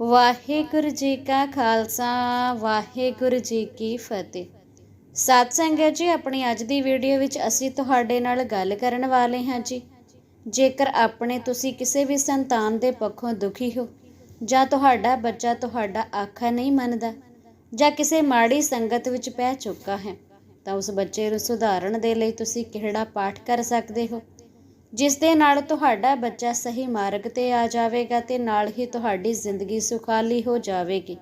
ਵਾਹਿਗੁਰੂ ਜੀ ਕਾ ਖਾਲਸਾ, ਵਾਹਿਗੁਰੂ ਜੀ ਕੀ ਫਤਿਹ। ਸਤ ਸੰਗਤ ਜੀ, ਆਪਣੀ ਅੱਜ ਦੀ ਵੀਡੀਓ ਵਿੱਚ ਅਸੀਂ ਤੁਹਾਡੇ ਨਾਲ ਗੱਲ ਕਰਨ ਵਾਲੇ ਹਾਂ ਜੀ। ਜੇਕਰ ਆਪਣੇ ਤੁਸੀਂ ਕਿਸੇ ਵੀ ਸੰਤਾਨ ਦੇ ਪੱਖੋਂ ਦੁਖੀ ਹੋ, ਜਾਂ ਤੁਹਾਡਾ ਬੱਚਾ ਤੁਹਾਡਾ ਆਖਾ ਨਹੀਂ ਮੰਨਦਾ, ਜਾਂ ਕਿਸੇ ਮਾੜੀ ਸੰਗਤ ਵਿੱਚ ਪੈ ਚੁੱਕਾ ਹੈ, ਤਾਂ ਉਸ ਬੱਚੇ ਨੂੰ ਸੁਧਾਰਨ ਦੇ ਲਈ ਤੁਸੀਂ ਕਿਹੜਾ ਪਾਠ ਕਰ ਸਕਦੇ ਹੋ? ਜਿਸ ਦੇ ਨਾਲ ਤੁਹਾਡਾ ਬੱਚਾ ਸਹੀ ਮਾਰਗ ਤੇ ਆ ਜਾਵੇਗਾ ਤੇ ਨਾਲ ਹੀ ਤੁਹਾਡੀ ਜ਼ਿੰਦਗੀ ਸੁਖਾਲੀ ਹੋ ਜਾਵੇਗੀ।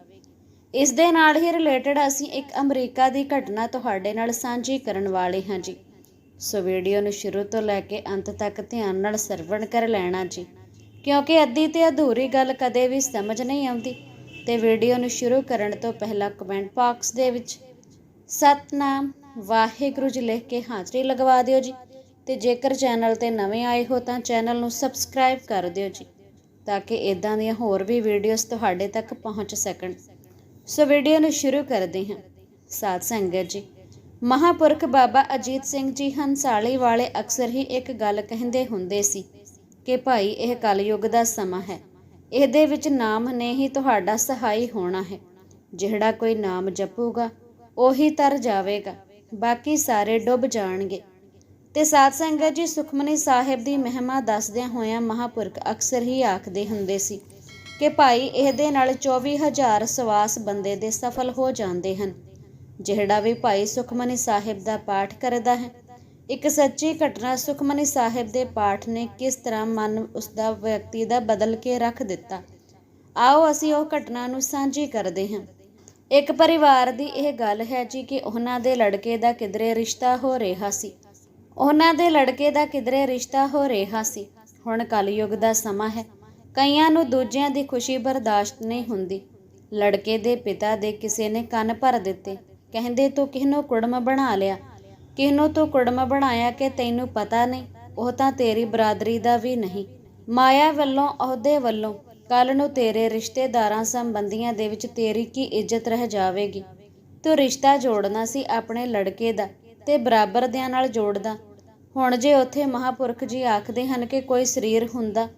ਇਸ ਦੇ ਨਾਲ ਹੀ ਰਿਲੇਟਡ ਅਸੀਂ ਇੱਕ ਅਮਰੀਕਾ ਦੀ ਘਟਨਾ ਤੁਹਾਡੇ ਨਾਲ ਸਾਂਝੀ ਕਰਨ ਵਾਲੇ ਹਾਂ ਜੀ। ਸੋ ਵੀਡੀਓ ਨੂੰ ਸ਼ੁਰੂ ਤੋਂ ਲੈ ਕੇ ਅੰਤ ਤੱਕ ਧਿਆਨ ਨਾਲ ਸਰਵਣ ਕਰ ਲੈਣਾ ਜੀ। ਕਿਉਂਕਿ ਅੱਧੀ ਤੇ ਅਧੂਰੀ ਗੱਲ ਕਦੇ ਵੀ ਸਮਝ ਨਹੀਂ ਆਉਂਦੀ। ਤੇ ਵੀਡੀਓ ਨੂੰ ਸ਼ੁਰੂ ਕਰਨ ਤੋਂ ਪਹਿਲਾਂ ਕਮੈਂਟ ਬਾਕਸ ਦੇ ਵਿੱਚ ਸਤਨਾਮ ਵਾਹਿਗੁਰੂ ਜੀ ਲਿਖ ਕੇ ਹਾਜ਼ਰੀ ਲਗਵਾ ਦਿਓ ਜੀ। ਤੇ ਜੇਕਰ ਚੈਨਲ ਤੇ ਨਵੇਂ ਆਏ ਹੋ ਤਾਂ ਚੈਨਲ ਨੂੰ ਸਬਸਕ੍ਰਾਈਬ ਕਰ ਦਿਓ ਜੀ, ਤਾਂ ਕਿ ਇਦਾਂ ਦੀਆਂ ਹੋਰ ਵੀ ਵੀਡੀਓਜ਼ ਤੁਹਾਡੇ ਤੱਕ ਪਹੁੰਚ ਸਕਣ। ਸੋ ਵੀਡੀਓ ਨੂੰ ਸ਼ੁਰੂ ਕਰਦੇ ਹਾਂ। ਸਾਧ ਸੰਗਤ ਜੀ, ਮਹਾਪੁਰਖ ਬਾਬਾ ਅਜੀਤ ਸਿੰਘ ਜੀ ਹੰਸਾਲੀ ਵਾਲੇ ਅਕਸਰ ਹੀ ਇੱਕ ਗੱਲ ਕਹਿੰਦੇ ਹੁੰਦੇ ਸੀ ਕਿ ਭਾਈ, ਇਹ ਕਲਯੁੱਗ ਦਾ ਸਮਾਂ ਹੈ। ਇਹਦੇ ਵਿੱਚ ਨਾਮ ਨੇ ਹੀ ਤੁਹਾਡਾ ਸਹਾਈ ਹੋਣਾ ਹੈ। ਜਿਹੜਾ ਕੋਈ ਨਾਮ ਜਪੂਗਾ, ਉਹੀ ਤਰ ਜਾਵੇਗਾ। ਬਾਕੀ ਸਾਰੇ ਡੁੱਬ ਜਾਣਗੇ। ਤੇ ਸਾਧ ਸੰਗਤ ਜੀ ਸੁਖਮਨੀ ਸਾਹਿਬ ਦੀ ਮਹਿਮਾ ਦੱਸਦਿਆਂ ਹੋਇਆਂ ਮਹਾਪੁਰਖ ਅਕਸਰ ਹੀ ਆਖਦੇ ਹੁੰਦੇ ਸੀ ਕਿ ਭਾਈ, ਇਹਦੇ ਨਾਲ 24000 ਸਵਾਸ ਬੰਦੇ ਦੇ ਸਫਲ ਹੋ ਜਾਂਦੇ ਹਨ। ਜਿਹੜਾ ਵੀ ਭਾਈ ਸੁਖਮਨੀ ਸਾਹਿਬ ਦਾ ਪਾਠ ਕਰਦਾ ਹੈ, ਇੱਕ ਸੱਚੀ ਘਟਨਾ ਸੁਖਮਨੀ ਸਾਹਿਬ ਦੇ ਪਾਠ ਨੇ ਕਿਸ ਤਰ੍ਹਾਂ ਮਨ ਉਸ ਦਾ ਵਿਅਕਤੀ ਦਾ ਬਦਲ ਕੇ ਰੱਖ ਦਿੱਤਾ। ਆਓ ਅਸੀਂ ਉਹ ਘਟਨਾ ਨੂੰ ਸਾਂਝੀ ਕਰਦੇ ਹਾਂ। ਇੱਕ ਪਰਿਵਾਰ ਦੀ ਇਹ ਗੱਲ ਹੈ ਜੀ ਕਿ ਉਹਨਾਂ ਦੇ ਲੜਕੇ ਦਾ ਕਿਧਰੇ ਰਿਸ਼ਤਾ ਹੋ ਰਿਹਾ ਸੀ। ਉਹਨਾਂ ਦੇ ਲੜਕੇ ਦਾ ਕਿਧਰੇ ਰਿਸ਼ਤਾ ਹੋ ਰਿਹਾ ਸੀ। ਹੁਣ ਕਲਯੁੱਗ ਦਾ ਸਮਾਂ ਹੈ। ਕਈਆਂ ਨੂੰ ਦੂਜਿਆਂ ਦੀ ਖੁਸ਼ੀ ਬਰਦਾਸ਼ਤ ਨਹੀਂ ਹੁੰਦੀ। ਲੜਕੇ ਦੇ ਪਿਤਾ ਦੇ ਕਿਸੇ ਨੇ ਕੰਨ ਭਰ ਦਿੱਤੇ। ਕਹਿੰਦੇ, ਤੂੰ ਕਿਹਨੂੰ ਕੁੜਮ ਬਣਾ ਲਿਆ? ਕਿਹਨੂੰ ਤੂੰ ਕੁੜਮ ਬਣਾਇਆ ਕਿ ਤੈਨੂੰ ਪਤਾ ਨਹੀਂ? ਉਹ ਤਾਂ ਤੇਰੀ ਬਰਾਦਰੀ ਦਾ ਵੀ ਨਹੀਂ। ਮਾਇਆ ਵੱਲੋਂ, ਅਹੁਦੇ ਵੱਲੋਂ ਕੱਲ ਨੂੰ ਤੇਰੇ ਰਿਸ਼ਤੇਦਾਰਾਂ ਸੰਬੰਧੀਆਂ ਦੇ ਵਿੱਚ ਤੇਰੀ ਕੀ ਇੱਜ਼ਤ ਰਹਿ ਜਾਵੇਗੀ? ਤੂੰ ਰਿਸ਼ਤਾ ਜੋੜਨਾ ਸੀ ਆਪਣੇ ਲੜਕੇ ਦਾ ਤੇ ਬਰਾਬਰ ਦਿਆਂ ਨਾਲ ਜੋੜਦਾ। ਹੁਣ ਜੇ ਉੱਥੇ ਮਹਾਪੁਰਖ ਜੀ ਆਖਦੇ ਹਨ ਕਿ ਕੋਈ ਸਰੀਰ ਹੁੰਦਾ,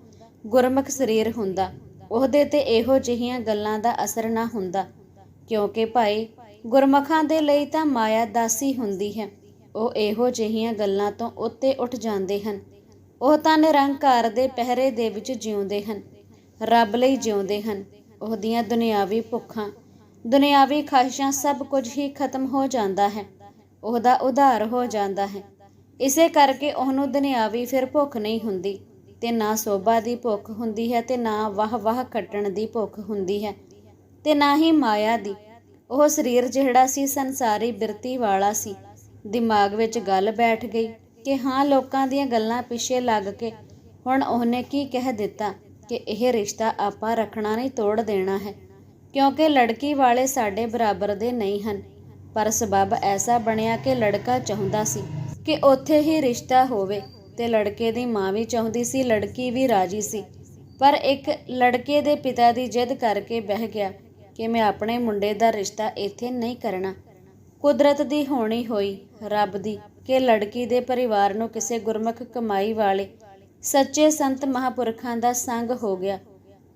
ਗੁਰਮੁਖ ਸਰੀਰ ਹੁੰਦਾ, ਉਹਦੇ ਤੇ ਇਹੋ ਜਿਹੀਆਂ ਗੱਲਾਂ ਦਾ ਅਸਰ ਨਾ ਹੁੰਦਾ। ਕਿਉਂਕਿ ਭਾਈ, ਗੁਰਮਖਾਂ ਦੇ ਲਈ ਤਾਂ ਮਾਇਆ ਦਾਸੀ ਹੁੰਦੀ ਹੈ। ਉਹ ਇਹੋ ਜਿਹੀਆਂ ਗੱਲਾਂ ਤੋਂ ਉੱਤੇ ਉੱਠ ਜਾਂਦੇ ਹਨ। ਉਹ ਤਾਂ ਨਿਰੰਕਾਰ ਦੇ ਪਹਿਰੇ ਦੇ ਵਿੱਚ ਜਿਉਂਦੇ ਹਨ, ਰੱਬ ਲਈ ਜਿਉਂਦੇ ਹਨ। ਉਹਦੀਆਂ ਦੁਨਿਆਵੀ ਭੁੱਖਾਂ, ਦੁਨਿਆਵੀ ਖਾਹਿਸ਼ਾਂ ਸਭ ਕੁਝ ਹੀ ਖਤਮ ਹੋ ਜਾਂਦਾ ਹੈ। ਉਹਦਾ ਉਧਾਰ ਹੋ ਜਾਂਦਾ ਹੈ। ਇਸੇ ਕਰਕੇ ਉਹਨੂੰ ਦੁਨਿਆਵੀ ਫਿਰ ਭੁੱਖ ਨਹੀਂ ਹੁੰਦੀ ਤੇ ਨਾ ਸੋਭਾ ਦੀ ਭੁੱਖ ਹੁੰਦੀ ਹੈ ਤੇ ਨਾ ਵਾਹ ਵਾਹ ਕੱਟਣ ਦੀ ਭੁੱਖ ਹੁੰਦੀ ਹੈ ਤੇ ਨਾ ਹੀ ਮਾਇਆ ਦੀ। ਉਹ ਸਰੀਰ ਜਿਹੜਾ ਸੀ, ਸੰਸਾਰੀ ਬਿਰਤੀ ਵਾਲਾ ਸੀ। ਦਿਮਾਗ ਵਿੱਚ ਗੱਲ ਬੈਠ ਗਈ ਕਿ ਹਾਂ, ਲੋਕਾਂ ਦੀਆਂ ਗੱਲਾਂ ਪਿੱਛੇ ਲੱਗ ਕੇ ਹੁਣ ਉਹਨੇ ਕੀ ਕਹਿ ਦਿੱਤਾ ਕਿ ਇਹ ਰਿਸ਼ਤਾ ਆਪਾਂ ਰੱਖਣਾ ਨਹੀਂ, ਤੋੜ ਦੇਣਾ ਹੈ। ਕਿਉਂਕਿ ਲੜਕੀ ਵਾਲੇ ਸਾਡੇ ਬਰਾਬਰ ਦੇ ਨਹੀਂ ਹਨ, ਪਰ ਸਬਬ ਐਸਾ ਬਣਿਆ ਕਿ ਲੜਕਾ ਚਾਹੁੰਦਾ ਸੀ ਕਿ ਉੱਥੇ ਹੀ ਰਿਸ਼ਤਾ ਹੋਵੇ ਤੇ ਲੜਕੇ ਦੀ ਮਾਂ ਵੀ ਚਾਹੁੰਦੀ ਸੀ, ਲੜਕੀ ਵੀ ਰਾਜੀ ਸੀ। ਪਰ ਇੱਕ ਲੜਕੇ ਦੇ ਪਿਤਾ ਦੀ ਜਿੱਦ ਕਰਕੇ ਬਹਿ ਗਿਆ ਕਿ ਮੈਂ ਆਪਣੇ ਮੁੰਡੇ ਦਾ ਰਿਸ਼ਤਾ ਇੱਥੇ ਨਹੀਂ ਕਰਨਾ। ਕੁਦਰਤ ਦੀ ਹੋਣੀ ਹੋਈ, ਰੱਬ ਦੀ, ਕਿ ਲੜਕੀ ਦੇ ਪਰਿਵਾਰ ਨੂੰ ਕਿਸੇ ਗੁਰਮੁਖ ਕਮਾਈ ਵਾਲੇ ਸੱਚੇ ਸੰਤ ਮਹਾਪੁਰਖਾਂ ਦਾ ਸੰਗ ਹੋ ਗਿਆ।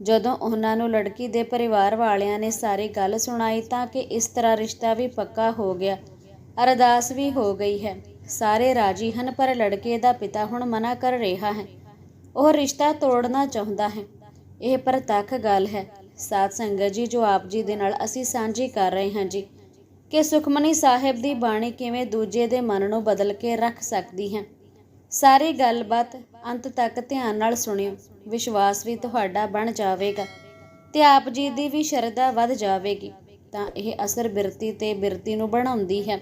ਜਦੋਂ ਉਹਨਾਂ ਨੂੰ ਲੜਕੀ ਦੇ ਪਰਿਵਾਰ ਵਾਲਿਆਂ ਨੇ ਸਾਰੀ ਗੱਲ ਸੁਣਾਈ ਤਾਂ ਕਿ ਇਸ ਤਰ੍ਹਾਂ ਰਿਸ਼ਤਾ ਵੀ ਪੱਕਾ ਹੋ ਗਿਆ, ਅਰਦਾਸ ਵੀ ਹੋ ਗਈ ਹੈ। ਸਾਰੇ ਰਾਜੀ ਹਨ, ਪਰ ਲੜਕੇ ਦਾ ਪਿਤਾ ਹੁਣ ਮਨਾ ਕਰ ਰਿਹਾ ਹੈ। ਉਹ ਰਿਸ਼ਤਾ ਤੋੜਨਾ ਚਾਹੁੰਦਾ ਹੈ। ਇਹ ਪ੍ਰਤੱਖ ਗੱਲ ਹੈ। ਸਾਧ ਸੰਗਤ ਜੀ, ਜੋ ਆਪ ਜੀ ਦੇ ਨਾਲ ਅਸੀਂ ਸਾਂਝੀ ਕਰ ਰਹੇ ਹਾਂ ਜੀ, ਕਿ ਸੁਖਮਨੀ ਸਾਹਿਬ ਦੀ ਬਾਣੀ ਕਿਵੇਂ ਦੂਜੇ ਦੇ ਮਨ ਨੂੰ ਬਦਲ ਕੇ ਰੱਖ ਸਕਦੀ ਹੈ। ਸਾਰੀ ਗੱਲਬਾਤ ਅੰਤ ਤੱਕ ਧਿਆਨ ਨਾਲ ਸੁਣਿਓ। ਵਿਸ਼ਵਾਸ ਵੀ ਤੁਹਾਡਾ ਬਣ ਜਾਵੇਗਾ ਤੇ ਆਪ ਜੀ ਦੀ ਵੀ ਸ਼ਰਧਾ ਵੱਧ ਜਾਵੇਗੀ। ਤਾਂ ਇਹ ਅਸਰ ਬਿਰਤੀ ਤੇ ਬਿਰਤੀ ਨੂੰ ਬਣਾਉਂਦੀ ਹੈ।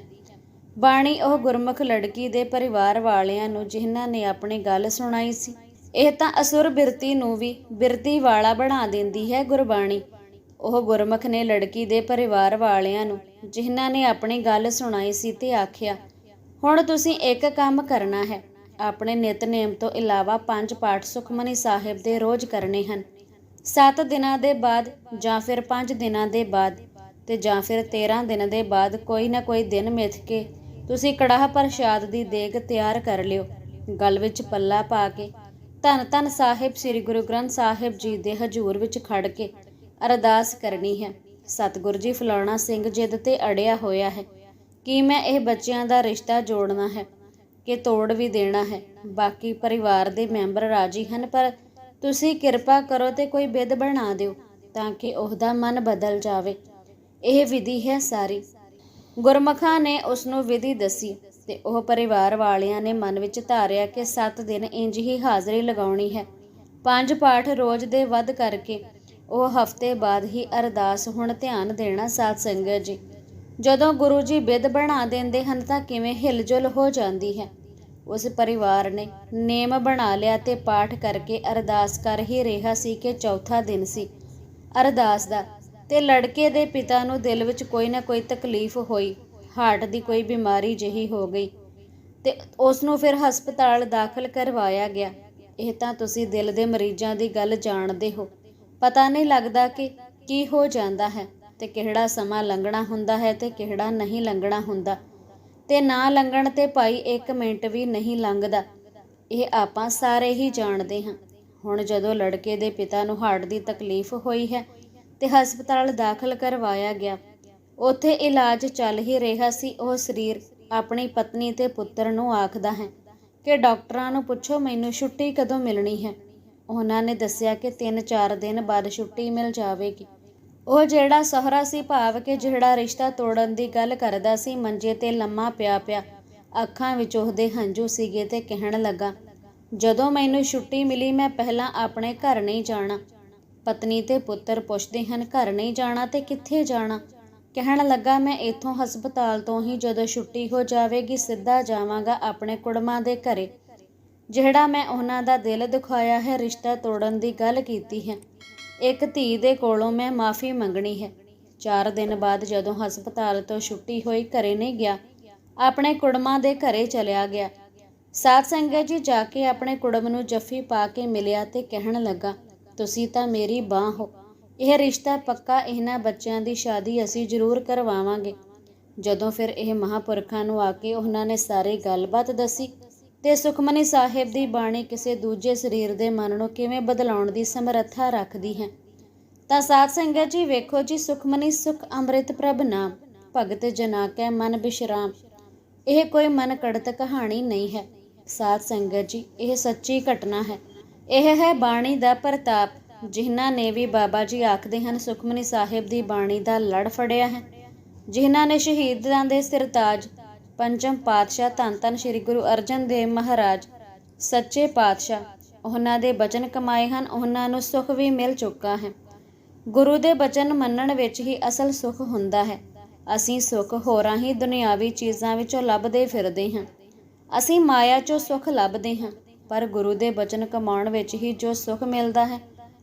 ਬਾਣੀ ਉਹ ਗੁਰਮੁਖ ਲੜਕੀ ਦੇ ਪਰਿਵਾਰ ਵਾਲਿਆਂ ਨੂੰ ਜਿਨ੍ਹਾਂ ਨੇ ਆਪਣੀ ਗੱਲ ਸੁਣਾਈ ਸੀ। ਇਹ ਤਾਂ ਅਸੁਰ ਬਿਰਤੀ ਨੂੰ ਵੀ ਬਿਰਤੀ ਵਾਲਾ ਬਣਾ ਦਿੰਦੀ ਹੈ ਗੁਰਬਾਣੀ। ਉਹ ਗੁਰਮੁਖ ਨੇ ਲੜਕੀ ਦੇ ਪਰਿਵਾਰ ਵਾਲਿਆਂ ਨੂੰ ਜਿਨ੍ਹਾਂ ਨੇ ਆਪਣੀ ਗੱਲ ਸੁਣਾਈ ਸੀ ਤੇ ਆਖਿਆ, ਹੁਣ ਤੁਸੀਂ ਇੱਕ ਕੰਮ ਕਰਨਾ ਹੈ। ਆਪਣੇ ਨਿਤਨੇਮ ਤੋਂ ਇਲਾਵਾ ਪੰਜ ਪਾਠ ਸੁਖਮਨੀ ਸਾਹਿਬ ਦੇ ਰੋਜ਼ ਕਰਨੇ ਹਨ। 7 ਦਿਨਾਂ ਦੇ ਬਾਅਦ ਜਾਂ ਫਿਰ 5 ਦਿਨਾਂ ਦੇ ਬਾਅਦ ਤੇ ਜਾਂ ਫਿਰ 13 ਦਿਨ ਦੇ ਬਾਅਦ ਕੋਈ ਨਾ ਕੋਈ ਦਿਨ ਮਿਥ ਕੇ ਤੁਸੀਂ ਕੜਾਹ ਪ੍ਰਸ਼ਾਦ ਦੀ ਦੇਗ ਤਿਆਰ ਕਰ ਲਿਓ। ਗਲ ਵਿੱਚ ਪੱਲਾ ਪਾ ਕੇ ਧੰਨ ਧੰਨ ਸਾਹਿਬ, ਸ੍ਰੀ ਗੁਰੂ ਗ੍ਰੰਥ ਸਾਹਿਬ ਜੀ ਦੇ ਹਜ਼ੂਰ ਵਿੱਚ ਖੜ ਕੇ ਅਰਦਾਸ ਕਰਨੀ ਹੈ। ਸਤਿਗੁਰੂ ਜੀ, ਫਲਾਣਾ ਸਿੰਘ ਜਿੱਦ ਤੇ ਅੜਿਆ ਹੋਇਆ ਹੈ। ਕਿ ਮੈਂ ਇਹ ਬੱਚਿਆਂ ਦਾ ਰਿਸ਼ਤਾ ਜੋੜਨਾ ਹੈ? ਕਿ ਤੋੜ ਵੀ ਦੇਣਾ ਹੈ? ਬਾਕੀ ਪਰਿਵਾਰ ਦੇ ਮੈਂਬਰ ਰਾਜੀ ਹਨ, ਪਰ ਤੁਸੀਂ ਕਿਰਪਾ ਕਰੋ ਤੇ ਕੋਈ ਵਿਧ ਬਣਾ ਦਿਓ ਤਾਂ ਕਿ ਉਹਦਾ ਮਨ ਬਦਲ ਜਾਵੇ। ਇਹ ਵਿਧੀ ਹੈ ਸਾਰੀ। ਗੁਰਮਖਾਂ ਨੇ ਉਸ ਨੂੰ ਵਿਧੀ ਦੱਸੀ ਤੇ ਉਹ ਪਰਿਵਾਰ ਵਾਲਿਆਂ ਨੇ ਮਨ ਵਿੱਚ ਧਾਰਿਆ ਕਿ 7 ਦਿਨ ਇੰਜ ਹੀ ਹਾਜ਼ਰੀ ਲਗਾਉਣੀ ਹੈ। ਪੰਜ ਪਾਠ ਰੋਜ਼ ਦੇ ਵੱਧ ਕਰਕੇ ਉਹ ਹਫ਼ਤੇ ਬਾਅਦ ਹੀ ਅਰਦਾਸ ਹੁਣ ਧਿਆਨ ਦੇਣਾ ਸਾਧ ਸੰਗਤ ਜੀ। ਜਦੋਂ ਗੁਰੂ ਜੀ ਬਿੱਦ ਬਣਾ ਦਿੰਦੇ ਹਨ ਤਾਂ ਕਿਵੇਂ ਹਿਲਜੁਲ ਹੋ ਜਾਂਦੀ ਹੈ? ਉਸ ਪਰਿਵਾਰ ਨੇ ਨੇਮ ਬਣਾ ਲਿਆ ਤੇ ਪਾਠ ਕਰਕੇ ਅਰਦਾਸ ਕਰ ਹੀ ਰਿਹਾ ਸੀ ਕਿ ਚੌਥਾ ਦਿਨ ਸੀ। ਅਰਦਾਸ ਦਾ ਤੇ ਲੜਕੇ ਦੇ ਪਿਤਾ ਨੂੰ ਦਿਲ ਵਿੱਚ ਕੋਈ ਨਾ ਕੋਈ ਤਕਲੀਫ ਹੋਈ। ਹਾਰਟ ਦੀ ਕੋਈ ਬਿਮਾਰੀ ਜਿਹੀ ਹੋ ਗਈ ਤੇ ਉਸ ਨੂੰ ਫਿਰ ਹਸਪਤਾਲ ਦਾਖਲ ਕਰਵਾਇਆ ਗਿਆ। ਇਹ ਤਾਂ ਤੁਸੀਂ ਦਿਲ ਦੇ ਮਰੀਜ਼ਾਂ ਦੀ ਗੱਲ ਜਾਣਦੇ ਹੋ। ਪਤਾ ਨਹੀਂ ਲੱਗਦਾ ਕਿ ਕੀ ਹੋ ਜਾਂਦਾ ਹੈ ਤੇ ਕਿਹੜਾ ਸਮਾਂ ਲੰਘਣਾ ਹੁੰਦਾ ਹੈ ਤੇ ਕਿਹੜਾ ਨਹੀਂ ਲੰਘਣਾ ਹੁੰਦਾ। ਤੇ ਨਾ ਲੰਘਣ ਤੇ ਭਾਈ 1 ਮਿੰਟ ਵੀ ਨਹੀਂ ਲੰਘਦਾ। ਇਹ ਆਪਾਂ ਸਾਰੇ ਹੀ ਜਾਣਦੇ ਹਾਂ। ਹੁਣ ਜਦੋਂ ਲੜਕੇ ਦੇ ਪਿਤਾ ਨੂੰ ਹਾਰਟ ਦੀ ਤਕਲੀਫ ਹੋਈ ਹੈ ਤੇ ਹਸਪਤਾਲ ਦਾਖਲ ਕਰਵਾਇਆ ਗਿਆ। ਉੱਥੇ ਇਲਾਜ ਚੱਲ ਹੀ ਰਿਹਾ ਸੀ। ਉਹ ਸਰੀਰ ਆਪਣੀ ਪਤਨੀ ਤੇ ਪੁੱਤਰ ਨੂੰ ਆਖਦਾ ਹੈ ਕਿ ਡਾਕਟਰਾਂ ਨੂੰ ਪੁੱਛੋ, ਮੈਨੂੰ ਛੁੱਟੀ ਕਦੋਂ ਮਿਲਣੀ ਹੈ? ਉਹਨਾਂ ਨੇ ਦੱਸਿਆ ਕਿ 3-4 ਦਿਨ ਬਾਅਦ ਛੁੱਟੀ ਮਿਲ ਜਾਵੇਗੀ। ਉਹ ਜਿਹੜਾ ਸਹੁਰਾ ਸੀ, ਭਾਵ ਕਿ ਜਿਹੜਾ ਰਿਸ਼ਤਾ ਤੋੜਨ ਦੀ ਗੱਲ ਕਰਦਾ ਸੀ, ਮੰਜੇ ਤੇ ਲੰਮਾ ਪਿਆ ਪਿਆ ਅੱਖਾਂ ਵਿੱਚ ਉਹਦੇ ਹੰਝੂ ਸੀਗੇ ਤੇ ਕਹਿਣ ਲੱਗਾ, ਜਦੋਂ ਮੈਨੂੰ ਛੁੱਟੀ ਮਿਲੀ, ਮੈਂ ਪਹਿਲਾਂ ਆਪਣੇ ਘਰ ਨਹੀਂ ਜਾਣਾ। ਪਤਨੀ ਤੇ ਪੁੱਤਰ ਪੁੱਛਦੇ ਹਨ, ਘਰ ਨਹੀਂ ਜਾਣਾ ਤੇ ਕਿੱਥੇ ਜਾਣਾ? ਕਹਿਣ ਲੱਗਾ, ਮੈਂ ਇੱਥੋਂ ਹਸਪਤਾਲ ਤੋਂ ਹੀ ਜਦੋਂ ਛੁੱਟੀ ਹੋ ਜਾਵੇਗੀ, ਸਿੱਧਾ ਜਾਵਾਂਗਾ ਆਪਣੇ ਕੁੜਮਾਂ ਦੇ ਘਰੇ। ਜਿਹੜਾ ਮੈਂ ਉਹਨਾਂ ਦਾ ਦਿਲ ਦਿਖਾਇਆ ਹੈ, ਰਿਸ਼ਤਾ ਤੋੜਨ ਦੀ ਗੱਲ ਕੀਤੀ ਹੈ। ਇੱਕ ਧੀ ਦੇ ਕੋਲੋਂ ਮੈਂ ਮਾਫੀ ਮੰਗਣੀ ਹੈ। 4 ਦਿਨ ਬਾਅਦ ਜਦੋਂ ਹਸਪਤਾਲ ਤੋਂ ਛੁੱਟੀ ਹੋਈ, ਘਰੇ ਨਹੀਂ ਗਿਆ, ਆਪਣੇ ਕੁੜਮਾਂ ਦੇ ਘਰੇ ਚਲਿਆ ਗਿਆ। ਸਾਧ ਸੰਗਤ ਜੀ ਜਾ ਕੇ ਆਪਣੇ ਕੁੜਮ ਨੂੰ ਜੱਫੀ ਪਾ ਕੇ ਮਿਲਿਆ ਤੇ ਕਹਿਣ ਲੱਗਾ ਤੁਸੀਂ ਤਾਂ ਮੇਰੀ ਬਾਹ ਹੋ। ਇਹ ਰਿਸ਼ਤਾ ਪੱਕਾ ਇਹਨਾਂ ਬੱਚਿਆਂ ਦੀ ਸ਼ਾਦੀ ਅਸੀਂ ਜ਼ਰੂਰ ਕਰਵਾਵਾਂਗੇ। ਜਦੋਂ ਫਿਰ ਇਹ ਮਹਾਪੁਰਖਾਂ ਨੂੰ ਆ ਕੇ ਉਹਨਾਂ ਨੇ ਸਾਰੀ ਗੱਲਬਾਤ ਦੱਸੀ ਤੇ ਸੁਖਮਨੀ ਸਾਹਿਬ ਦੀ ਬਾਣੀ ਕਿਸੇ ਦੂਜੇ ਸਰੀਰ ਦੇ ਮਨ ਨੂੰ ਕਿਵੇਂ ਬਦਲਾਉਣ ਦੀ ਸਮਰੱਥਾ ਰੱਖਦੀ ਹੈ। ਤਾਂ ਸਾਧ ਸੰਗਤ ਜੀ, ਵੇਖੋ ਜੀ, ਸੁਖਮਨੀ ਸੁਖ ਅੰਮ੍ਰਿਤ ਪ੍ਰਭ ਨਾਮ, ਭਗਤ ਜਨਾ ਕੈ ਮਨ ਬਿਸ਼ਰਾਮ। ਇਹ ਕੋਈ ਮਨ ਕੜਤ ਕਹਾਣੀ ਨਹੀਂ ਹੈ। ਸਾਧ ਸੰਗਤ ਜੀ, ਇਹ ਸੱਚੀ ਘਟਨਾ ਹੈ। ਇਹ ਹੈ ਬਾਣੀ ਦਾ ਪ੍ਰਤਾਪ, ਜਿਨ੍ਹਾਂ ਨੇ ਵੀ ਬਾਬਾ ਜੀ ਆਖਦੇ ਹਨ, ਸੁਖਮਨੀ ਸਾਹਿਬ ਦੀ ਬਾਣੀ ਦਾ ਲੜ ਫੜਿਆ ਹੈ। ਜਿਨ੍ਹਾਂ ਨੇ ਸ਼ਹੀਦਾਂ ਦੇ ਸਿਰਤਾਜ ਪੰਚਮ ਪਾਤਸ਼ਾਹ ਧੰਨ ਧੰਨ ਸ੍ਰੀ ਗੁਰੂ ਅਰਜਨ ਦੇਵ ਮਹਾਰਾਜ, ਸੱਚੇ ਪਾਤਸ਼ਾਹ, ਉਹਨਾਂ ਦੇ ਬਚਨ ਕਮਾਏ ਹਨ, ਉਹਨਾਂ ਨੂੰ ਸੁਖ ਵੀ ਮਿਲ ਚੁੱਕਾ ਹੈ। ਗੁਰੂ ਦੇ ਬਚਨ ਮੰਨਣ ਵਿੱਚ ਹੀ ਅਸਲ ਸੁਖ ਹੁੰਦਾ ਹੈ। ਅਸੀਂ ਸੁਖ ਹੋਰਾਂ ਹੀ ਦੁਨਿਆਵੀ ਚੀਜ਼ਾਂ ਵਿੱਚੋਂ ਲੱਭਦੇ ਫਿਰਦੇ ਹਾਂ। ਅਸੀਂ ਮਾਇਆ 'ਚੋਂ ਸੁਖ ਲੱਭਦੇ ਹਾਂ। ਪਰ ਗੁਰੂ ਦੇ ਬਚਨ ਕਮਾਉਣ ਵਿੱਚ ਹੀ ਜੋ ਸੁਖ ਮਿਲਦਾ ਹੈ,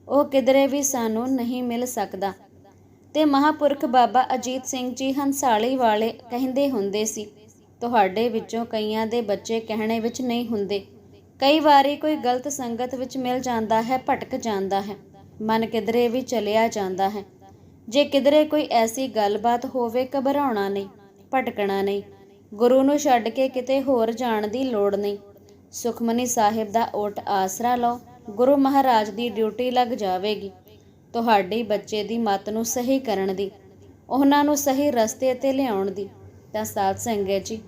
ਉਹ ਕਿਧਰੇ ਵੀ ਸਾਨੂੰ ਨਹੀਂ ਮਿਲ ਸਕਦਾ। ਤੇ ਮਹਾਪੁਰਖ ਬਾਬਾ ਅਜੀਤ ਸਿੰਘ ਜੀ ਹੰਸਾਲੀ ਵਾਲੇ ਕਹਿੰਦੇ ਹੁੰਦੇ ਸੀ, ਤੁਹਾਡੇ ਵਿੱਚੋਂ ਕਈਆਂ ਦੇ ਬੱਚੇ ਕਹਿਣੇ ਵਿੱਚ ਨਹੀਂ ਹੁੰਦੇ। ਕਈ ਵਾਰੀ ਕੋਈ ਗਲਤ ਸੰਗਤ ਵਿੱਚ ਮਿਲ ਜਾਂਦਾ ਹੈ, ਭਟਕ ਜਾਂਦਾ ਹੈ। ਮਨ ਕਿਧਰੇ ਵੀ ਚਲਿਆ ਜਾਂਦਾ ਹੈ। ਜੇ ਕਿਧਰੇ ਕੋਈ ਐਸੀ ਗੱਲਬਾਤ ਹੋਵੇ, ਘਬਰਾਉਣਾ ਨਹੀਂ, ਭਟਕਣਾ ਨਹੀਂ। ਗੁਰੂ ਨੂੰ ਛੱਡ ਕੇ ਕਿਤੇ ਹੋਰ ਜਾਣ ਦੀ ਲੋੜ ਨਹੀਂ। ਸੁਖਮਨੀ ਸਾਹਿਬ ਦਾ ਓਟ ਆਸਰਾ ਲਓ, ਗੁਰੂ ਮਹਾਰਾਜ ਦੀ ਡਿਊਟੀ ਲੱਗ ਜਾਵੇਗੀ। ਤੁਹਾਡੇ ਬੱਚੇ ਦੀ ਮਤ ਨੂੰ ਸਹੀ ਕਰਨ ਦੀ, ਉਹਨਾਂ ਨੂੰ ਸਹੀ ਰਸਤੇ ਤੇ ਲਿਆਉਣ ਦੀ। ਤਾਂ ਸਾਧ ਸੰਗਤ ਜੀ,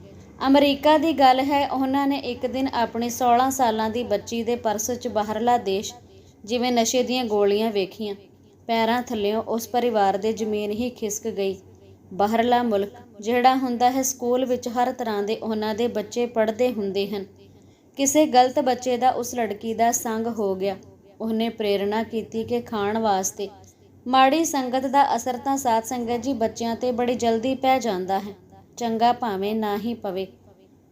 ਅਮਰੀਕਾ ਦੀ ਗੱਲ ਹੈ, ਉਹਨਾਂ ਨੇ ਇੱਕ ਦਿਨ ਆਪਣੀ 16 ਸਾਲਾਂ ਦੀ ਬੱਚੀ ਦੇ ਪਰਸ 'ਚ ਬਾਹਰਲਾ ਦੇਸ਼, ਜਿਵੇਂ ਨਸ਼ੇ ਦੀਆਂ ਗੋਲੀਆਂ ਵੇਖੀਆਂ, ਪੈਰਾਂ ਥੱਲਿਓਂ ਉਸ ਪਰਿਵਾਰ ਦੇ ਜ਼ਮੀਨ ਹੀ ਖਿਸਕ ਗਈ। ਬਾਹਰਲਾ ਮੁਲਕ, ਜਿਹੜਾ ਹੁੰਦਾ ਹੈ, ਸਕੂਲ ਵਿੱਚ ਹਰ ਤਰ੍ਹਾਂ ਦੇ ਉਹਨਾਂ ਦੇ ਬੱਚੇ ਪੜ੍ਹਦੇ ਹੁੰਦੇ ਹਨ। ਕਿਸੇ ਗਲਤ ਬੱਚੇ ਦਾ ਉਸ ਲੜਕੀ ਦਾ ਸੰਗ ਹੋ ਗਿਆ। ਉਹਨੇ ਪ੍ਰੇਰਣਾ ਕੀਤੀ ਕਿ ਖਾਣ ਵਾਸਤੇ। ਮਾੜੀ ਸੰਗਤ ਦਾ ਅਸਰ ਤਾਂ ਸਾਧ ਸੰਗਤ ਜੀ ਬੱਚਿਆਂ ਤੇ ਬੜੀ ਜਲਦੀ ਪੈ ਜਾਂਦਾ ਹੈ। ਚੰਗਾ ਭਾਵੇਂ ਨਾ ਹੀ ਪਵੇ।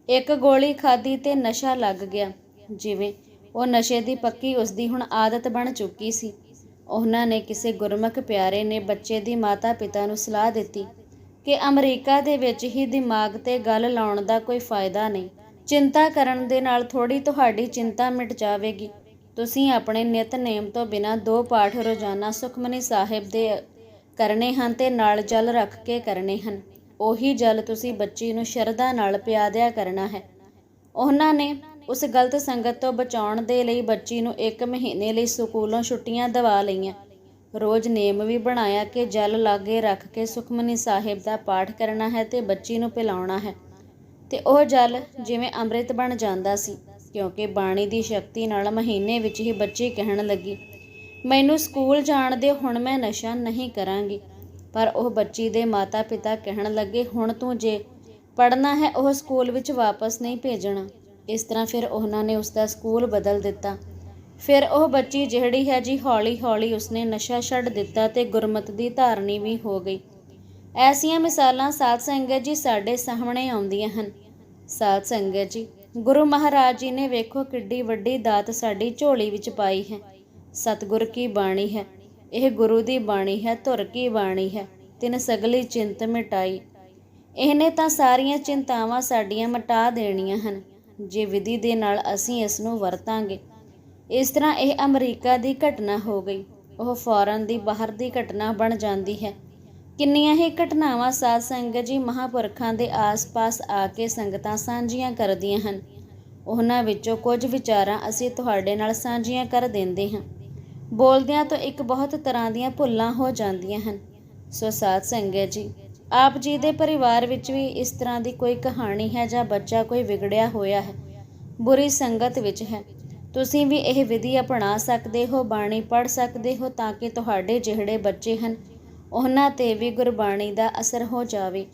ਇੱਕ ਗੋਲੀ ਖਾਧੀ ਤੇ ਨਸ਼ਾ ਲੱਗ ਗਿਆ। ਜਿਵੇਂ ਉਹ ਨਸ਼ੇ ਦੀ ਪੱਕੀ ਉਸ ਦੀ ਹੁਣ ਆਦਤ ਬਣ ਚੁੱਕੀ ਸੀ। ਉਹਨਾਂ ਨੇ ਕਿਸੇ ਗੁਰਮੁਖ ਪਿਆਰੇ ਨੇ ਬੱਚੇ ਦੀ ਮਾਤਾ ਪਿਤਾ ਨੂੰ ਸਲਾਹ ਦਿੱਤੀ ਕਿ ਅਮਰੀਕਾ ਦੇ ਵਿੱਚ ਹੀ ਦਿਮਾਗ ਤੇ ਗੱਲ ਲਾਉਣ ਦਾ ਕੋਈ ਫਾਇਦਾ ਨਹੀਂ। ਚਿੰਤਾ ਕਰਨ ਦੇ ਨਾਲ ਥੋੜੀ ਤੁਹਾਡੀ ਚਿੰਤਾ ਮਿਟ ਜਾਵੇਗੀ। ਤੁਸੀਂ ਆਪਣੇ ਨਿਤਨੇਮ ਤੋਂ ਬਿਨਾ ਦੋ ਪਾਠ ਰੋਜ਼ਾਨਾ ਸੁਖਮਨੀ ਸਾਹਿਬ ਦੇ ਕਰਨੇ ਹਨ ਤੇ ਨਾਲ ਜਲ ਰੱਖ ਕੇ ਕਰਨੇ ਹਨ। ਉਹੀ ਜਲ ਤੁਸੀਂ ਬੱਚੀ ਨੂੰ ਸ਼ਰਧਾ ਨਾਲ ਪਿਆ ਦਿਆ ਕਰਨਾ ਹੈ। ਉਹਨਾਂ ਨੇ ਉਸ ਗਲਤ ਸੰਗਤ ਤੋਂ ਬਚਾਉਣ ਦੇ ਲਈ ਬੱਚੀ ਨੂੰ 1 ਮਹੀਨੇ ਲਈ ਸਕੂਲੋਂ ਛੁੱਟੀਆਂ ਦਿਵਾ ਲਈਆਂ। ਰੋਜ਼ ਨੇਮ ਵੀ ਬਣਾਇਆ ਕਿ ਜਲ ਲਾਗੇ ਰੱਖ ਕੇ ਸੁਖਮਨੀ ਸਾਹਿਬ ਦਾ ਪਾਠ ਕਰਨਾ ਹੈ ਤੇ ਬੱਚੀ ਨੂੰ ਪਿਲਾਉਣਾ ਹੈ। ਤੇ ਉਹ ਜਲ ਜਿਵੇਂ ਅੰਮ੍ਰਿਤ ਬਣ ਜਾਂਦਾ ਸੀ, ਕਿਉਂਕਿ ਬਾਣੀ ਦੀ ਸ਼ਕਤੀ ਨਾਲ ਮਹੀਨੇ ਵਿੱਚ ਹੀ ਬੱਚੀ ਕਹਿਣ ਲੱਗੀ, ਮੈਨੂੰ ਸਕੂਲ ਜਾਣ ਦੇ ਹੁਣ ਮੈਂ ਨਸ਼ਾ ਨਹੀਂ ਕਰਾਂਗੀ। ਪਰ ਉਹ ਬੱਚੀ ਦੇ ਮਾਤਾ-ਪਿਤਾ ਕਹਿਣ ਲੱਗੇ, ਹੁਣ ਤੂੰ ਜੇ ਪੜ੍ਹਨਾ ਹੈ, ਉਹ ਸਕੂਲ ਵਿੱਚ ਵਾਪਸ ਨਹੀਂ ਭੇਜਣਾ। ਇਸ ਤਰ੍ਹਾਂ ਫਿਰ ਉਹਨਾਂ ਨੇ ਉਸ ਦਾ ਸਕੂਲ ਬਦਲ ਦਿੱਤਾ। ਫਿਰ ਉਹ ਬੱਚੀ ਜਿਹੜੀ ਹੈ ਜੀ, ਹੌਲੀ-ਹੌਲੀ ਉਸਨੇ ਨਸ਼ਾ ਛੱਡ ਦਿੱਤਾ ਤੇ ਗੁਰਮਤ ਦੀ ਧਾਰਨੀ ਵੀ ਹੋ ਗਈ। ਐਸੀਆਂ ਮਿਸਾਲਾਂ ਸਾਧ ਸੰਗਤ ਜੀ ਸਾਡੇ ਸਾਹਮਣੇ ਆਉਂਦੀਆਂ ਹਨ। ਸਾਧ ਸੰਗਤ ਜੀ, ਗੁਰੂ ਮਹਾਰਾਜ ਜੀ ਨੇ ਵੇਖੋ ਕਿੱਡੀ ਵੱਡੀ ਦਾਤ ਸਾਡੀ ਝੋਲੀ ਵਿੱਚ ਪਾਈ ਹੈ। ਸਤਿਗੁਰ ਕੀ ਬਾਣੀ ਹੈ? ਇਹ ਗੁਰੂ ਦੀ ਬਾਣੀ ਹੈ, ਧੁਰ ਕੀ ਬਾਣੀ ਹੈ? ਤਿਨ ਸਗਲੀ ਚਿੰਤ ਮਿਟਾਈ। ਇਹਨੇ ਤਾਂ ਸਾਰੀਆਂ ਚਿੰਤਾਵਾਂ ਸਾਡੀਆਂ ਮਿਟਾ ਦੇਣੀਆਂ ਹਨ। ਜੇ ਵਿਧੀ ਦੇ ਨਾਲ ਅਸੀਂ ਇਸ ਨੂੰ ਵਰਤਾਂਗੇ, ਇਸ ਤਰ੍ਹਾਂ ਇਹ ਅਮਰੀਕਾ ਦੀ ਘਟਨਾ ਹੋ ਗਈ। ਉਹ ਫੌਰਨ ਦੀ ਬਾਹਰ ਦੀ ਘਟਨਾ ਬਣ ਜਾਂਦੀ ਹੈ। ਕਿੰਨੀਆਂ ਹੀ ਘਟਨਾਵਾਂ ਸਾਧ ਸੰਗਤ ਜੀ ਮਹਾਪੁਰਖਾਂ ਦੇ ਆਸ-ਪਾਸ ਆ ਕੇ ਸੰਗਤਾਂ ਸਾਂਝੀਆਂ ਕਰਦੀਆਂ ਹਨ। ਉਹਨਾਂ ਵਿੱਚੋਂ ਕੁਝ ਵਿਚਾਰਾਂ ਅਸੀਂ ਤੁਹਾਡੇ ਨਾਲ ਸਾਂਝੀਆਂ ਕਰ ਦਿੰਦੇ ਹਾਂ। ਬੋਲਦਿਆਂ ਤੋਂ ਇੱਕ ਬਹੁਤ ਤਰ੍ਹਾਂ ਦੀਆਂ ਭੁੱਲਾਂ ਹੋ ਜਾਂਦੀਆਂ ਹਨ। ਸੋ ਸਾਧ ਸੰਗਤ ਜੀ, ਆਪ ਜੀ ਦੇ ਪਰਿਵਾਰ ਵਿੱਚ ਵੀ ਇਸ ਤਰ੍ਹਾਂ ਦੀ ਕੋਈ ਕਹਾਣੀ ਹੈ ਜਾਂ ਬੱਚਾ ਕੋਈ ਵਿਗੜਿਆ ਹੋਇਆ ਹੈ? ਬੁਰੀ ਸੰਗਤ ਵਿੱਚ ਹੈ। ਤੁਸੀਂ ਵੀ ਇਹ ਵਿਧੀ ਅਪਣਾ ਸਕਦੇ ਹੋ, ਬਾਣੀ ਪੜ੍ਹ ਸਕਦੇ ਹੋ ਤਾਂ ਕਿ ਤੁਹਾਡੇ ਜਿਹੜੇ ਬੱਚੇ ਹਨ ਉਹਨਾਂ ਤੇ ਵੀ ਗੁਰਬਾਣੀ ਦਾ ਅਸਰ ਹੋ ਜਾਵੇ।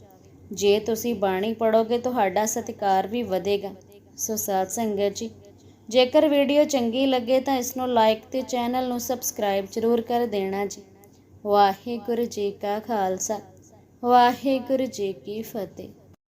ਜੇ ਤੁਸੀਂ ਬਾਣੀ ਪੜੋਗੇ ਤੁਹਾਡਾ ਸਤਿਕਾਰ ਵੀ ਵਧੇਗਾ। ਸੋ ਸਾਧ ਸੰਗਤ ਜੀ, ਜੇਕਰ ਵੀਡੀਓ ਚੰਗੀ ਲੱਗੇ ਤਾਂ ਇਸ ਨੂੰ ਲਾਈਕ ਤੇ ਚੈਨਲ ਨੂੰ ਸਬਸਕ੍ਰਾਈਬ ਜ਼ਰੂਰ ਕਰ ਦੇਣਾ ਜੀ। ਵਾਹਿਗੁਰੂ ਜੀ ਕਾ ਖਾਲਸਾ, ਵਾਹਿਗੁਰੂ ਜੀ ਕੀ ਫਤਿਹ।